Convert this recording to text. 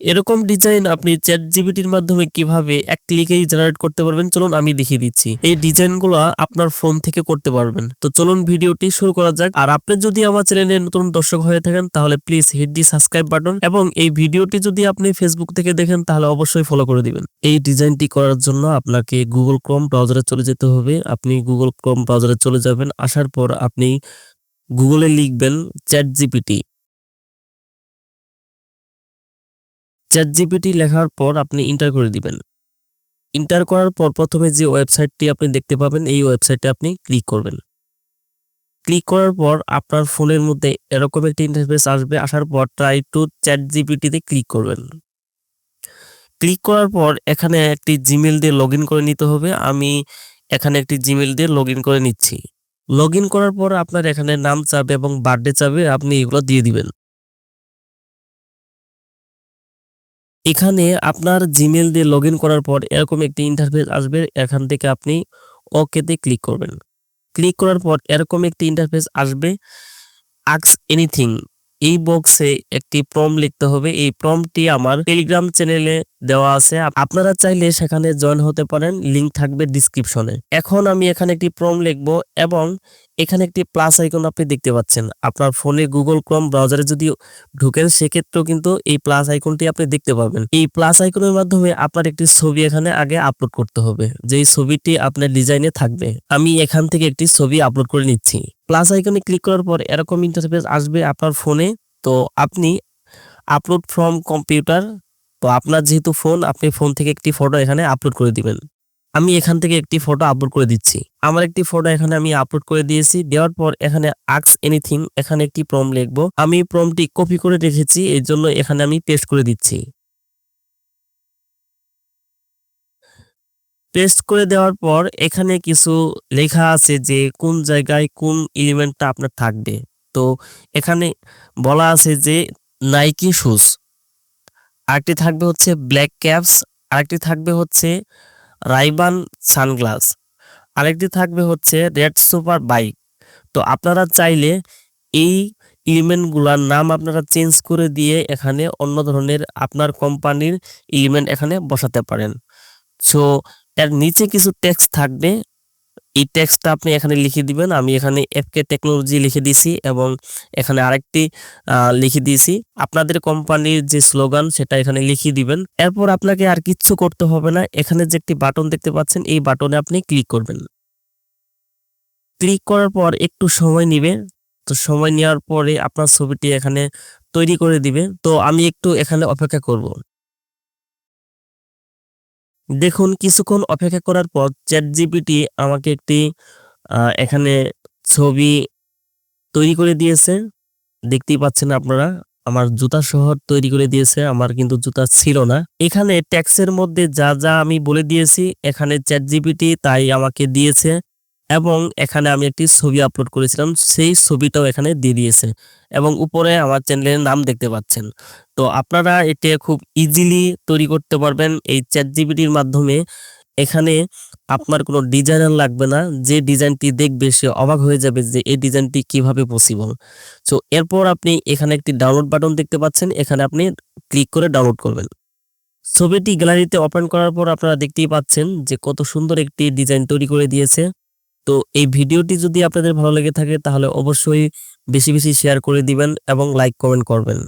এরকম ডিজাইন আপনি চ্যাট জিবিটির মাধ্যমে কীভাবে এক ক্লিকেই জেনারেট করতে পারবেন, চলুন আমি দেখিয়ে দিচ্ছি। এই ডিজাইনগুলো আপনার ফোন থেকে করতে পারবেন। তো চলুন ভিডিওটি শুরু করা যাক। আর আপনি যদি আমার চ্যানেলে নতুন দর্শক হয়ে থাকেন, তাহলে please hit the subscribe button এবং এই ভিডিওটি যদি আপনি ফেসবুক থেকে দেখেন, তাহলে অবশ্যই ফলো করে দিবেন। এই ডিজাইনটি করার জন্য আপনাকে গুগল ক্রোম ব্রাউজারে চলে যেতে হবে। আপনি গুগল ক্রোম ব্রাউজারে চলে যাবেন। আসার পর আপনি গুগলে লিখবেন চ্যাট জিপিটি চ্যাট জিপিটি লেখার পর আপনি ইন্টার করে দিবেন। ইন্টার করার পর প্রথমে যে ওয়েবসাইটটি আপনি দেখতে পাবেন, এই ওয়েবসাইটে আপনি ক্লিক করবেন। ক্লিক করার পর আপনার ফোনের মধ্যে এরকম একটি ইন্টারফেস আসবে, আসার পর ট্রাই টু চ্যাট জিপিটিতে ক্লিক করবেন। ক্লিক করার পর এখানে একটি জিমেল দিয়ে লগ করে নিতে হবে। আমি এখানে একটি জিমেল দিয়ে লগ করে নিচ্ছি। লগ করার পর আপনার এখানে নাম চাবে এবং বার্থডে চাবে, আপনি এগুলো দিয়ে দিবেন। এখানে আপনার জিমেল দিয়ে লগ করার পর এরকম একটি ইন্টারফেস আসবে। এখান থেকে আপনি ওকেতে ক্লিক করবেন। ক্লিক করার পর এরকম একটি ইন্টারফেস আসবে। আক্স এনিথিং এই বক্সে একটি প্রম লিখতে হবে। এই প্রমটি আমার টেলিগ্রাম চ্যানেলে দেওয়া আছে। আপনারা চাইলে সেখানে জয়েন হতে পারেন। লিংক থাকবে ডিসক্রিপশনে এখন আমি এখানে একটি প্রম লিখব এবং এখানে একটি প্লাস আইকন আপনি দেখতে পাচ্ছেন। আপনার ফোনে গুগল ক্রম ব্রাউজারে যদি ঢুকেন, সেক্ষেত্রেও কিন্তু এই প্লাস আইকনটি আপনি দেখতে পাবেন। এই প্লাস আইকনের মাধ্যমে আপনার একটি ছবি এখানে আগে আপলোড করতে হবে। যেই ছবিটি আপনার ডিজাইনে থাকবে। আমি এখান থেকে একটি ছবি আপলোড করে নিচ্ছি। প্লাস আইকনে ক্লিক করার পর এরকম ইন্টারফেস আসবে আপনার ফোনে তো আপনি আপলোড ফ্রম কম্পিউটার তো আপনার যেহেতু ফোন আপনি ফোন থেকে একটি ফটো এখানে আপলোড করে দিবেন। আমি এখান থেকে একটি ফটো আপলোড করে দিচ্ছি। আমার একটি ফটো এখানে আমি আপলোড করে দিয়েছি। দেওয়ার পর এখানে আক্স এনিথিং এখানে একটি প্রম লিখব। আমি প্রমটি কপি করে রেখেছি, এর জন্য এখানে আমি পেস্ট করে দিচ্ছি। পেস্ট করে দেওয়ার পর এখানে কিছু লেখা আছে যে কোন জায়গায় কোন এলিমেন্টটা আপনার থাকবে। তো এখানে বলা আছে যে নাইকি শুজ আরেকটি থাকবে হচ্ছে ব্ল্যাক ক্যাপস, আরেকটি থাকবে হচ্ছে রাইবান সানগ্লাস, আরেকটি থাকবে হচ্ছে রেড সুপার বাইক। তো আপনারা চাইলে এই এলিমেন্টগুলোর নাম আপনারা চেঞ্জ করে দিয়ে এখানে অন্য ধরনের আপনার কোম্পানির এলিমেন্ট এখানে বসাতে পারেন। সো এর নিচে কিছু টেক্সট থাকবে এই টেক্সটটা আপনি এখানে লিখে দিবেন। আমি এখানে এফকে টেকনোলজি লিখে দিয়েছি এবং এখানে আরেকটি লিখে দিয়েছি। আপনাদের কোম্পানির যে স্লোগান, সেটা এখানে লিখিয়ে দিবেন। এরপর আপনাকে আর কিচ্ছু করতে হবে না। এখানে যে একটি বাটন দেখতে পাচ্ছেন, এই বাটনে আপনি ক্লিক করবেন। ক্লিক করার পর একটু সময় নিবে। তো সময় নেওয়ার পরে আপনার ছবিটি এখানে তৈরি করে দিবে। তো আমি একটু এখানে অপেক্ষা করব। দেখুন, কিছুক্ষণ অপেক্ষা করার পর চ্যাট জিপিটি আমাকে একটি এখানে ছবি তৈরি করে দিয়েছে। দেখতেই পাচ্ছেন আপনারা, আমার জুতা শহর তৈরি করে দিয়েছে, আমার কিন্তু জুতা ছিল না। এখানে ট্যাক্সের মধ্যে যা যা আমি বলে দিয়েছি, এখানে চ্যাট জিপিটি তাই আমাকে দিয়েছে। এবং এখানে আমি একটি ছবি আপলোড করেছিলাম, সেই ছবিটাও এখানে দিয়ে দিয়েছে এবং উপরে আমার চ্যানেলের নাম দেখতে পাচ্ছেন। তো আপনারা এটা খুব ইজিলি তৈরি করতে পারবেন, এই চ্যাট জিবিটির মাধ্যমে। এখানে আপনার কোনো ডিজাইনার লাগবে না, যে ডিজাইনটি দেখবে সে অবাক হয়ে যাবে যে এই ডিজাইনটি কীভাবে পসিবল সো এরপর আপনি এখানে একটি ডাউনলোড বাটন দেখতে পাচ্ছেন, এখানে আপনি ক্লিক করে ডাউনলোড করবেন। ছবিটি গ্যালারিতে ওপেন করার পর আপনারা দেখতেই পাচ্ছেন যে কত সুন্দর একটি ডিজাইন তৈরি করে দিয়েছে। তো এই ভিডিওটি যদি আপনাদের ভালো লেগে থাকে, তাহলে অবশ্যই বেশি বেশি শেয়ার করে দিবেন এবং লাইক কমেন্ট করবেন।